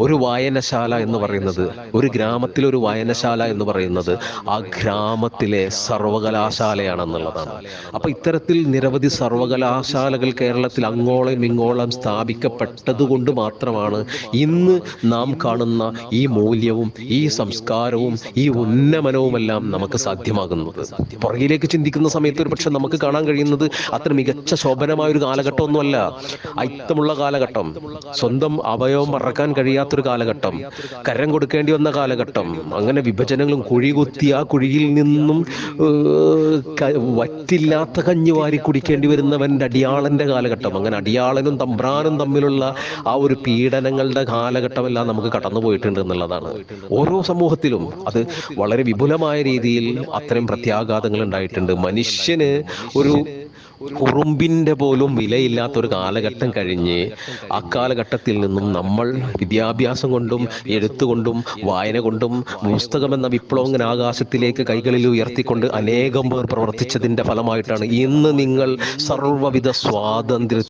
ഒരു വായനശാല എന്ന് പറയുന്നത് ഒരു ഗ്രാമത്തിലെ ഒരു വായനശാല എന്ന് പറയുന്നത് ആ ഗ്രാമത്തിലെ സർവകലാശാലയാണെന്നുള്ളതാണ്. അപ്പൊ ഇത്തരത്തിൽ നിരവധി സർവകലാശാലകൾ കേരളത്തിൽ അങ്ങോളം ഇങ്ങോളം സ്ഥാപിക്കപ്പെട്ടത് കൊണ്ട് മാത്രമാണ് ഇന്ന് നാം കാണുന്ന ഈ മൂല്യവും ഈ സംസ്കാരവും ഈ ഉന്നമനവുമെല്ലാം നമുക്ക് സാധ്യമാകുന്നത്. പുറകിലേക്ക് ചിന്തിക്കുന്ന സമയത്ത് ഒരു പക്ഷെ നമുക്ക് കാണാൻ കഴിയുന്നത് അത്ര മികച്ച ശോഭനമായ ഒരു കാലഘട്ടമൊന്നുമല്ല. അയിത്തമുള്ള കാലഘട്ടം. സ്വന്തം അവയവം മറക്കാൻ കഴിയാത്തൊരു കാലഘട്ടം. കരം കൊടുക്കേണ്ടി വന്ന കാലഘട്ടം. അങ്ങനെ വിഭജനങ്ങളും കുഴി കുത്തി ആ കുഴിയിൽ നിന്നും വറ്റില്ലാത്ത കഞ്ഞി വാരി കുടിക്കേണ്ടി വരുന്നവന്റെ അടിയാളന്റെ കാലഘട്ടം. അങ്ങനെ അടിയാളനും തമ്പ്രാനും തമ്മിലുള്ള ആ ഒരു പീഡനങ്ങളുടെ കാലഘട്ടമെല്ലാം നമുക്ക് കടന്നു പോയിട്ടുണ്ട് എന്നുള്ളതാണ്. ഓരോ സമൂഹത്തിലും അത് വളരെ വിപുലമായ രീതിയിൽ അത്തരം പ്രത്യാഘാതങ്ങൾ ഉണ്ടായിട്ടുണ്ട്. മനുഷ്യന് ഒരു ഉറുമ്പിന്റെ പോലും വിലയില്ലാത്ത ഒരു കാലഘട്ടം കഴിഞ്ഞ് അക്കാലഘട്ടത്തിൽ നിന്നും നമ്മൾ വിദ്യാഭ്യാസം കൊണ്ടും എഴുത്തുകൊണ്ടും വായന കൊണ്ടും പുസ്തകം എന്ന വിപ്ലവം ആകാശത്തിലേക്ക് കൈകളിൽ ഉയർത്തിക്കൊണ്ട് അനേകം പേർ പ്രവർത്തിച്ചതിന്റെ ഫലമായിട്ടാണ് ഇന്ന് നിങ്ങൾ സർവവിധ സ്വാതന്ത്ര്യ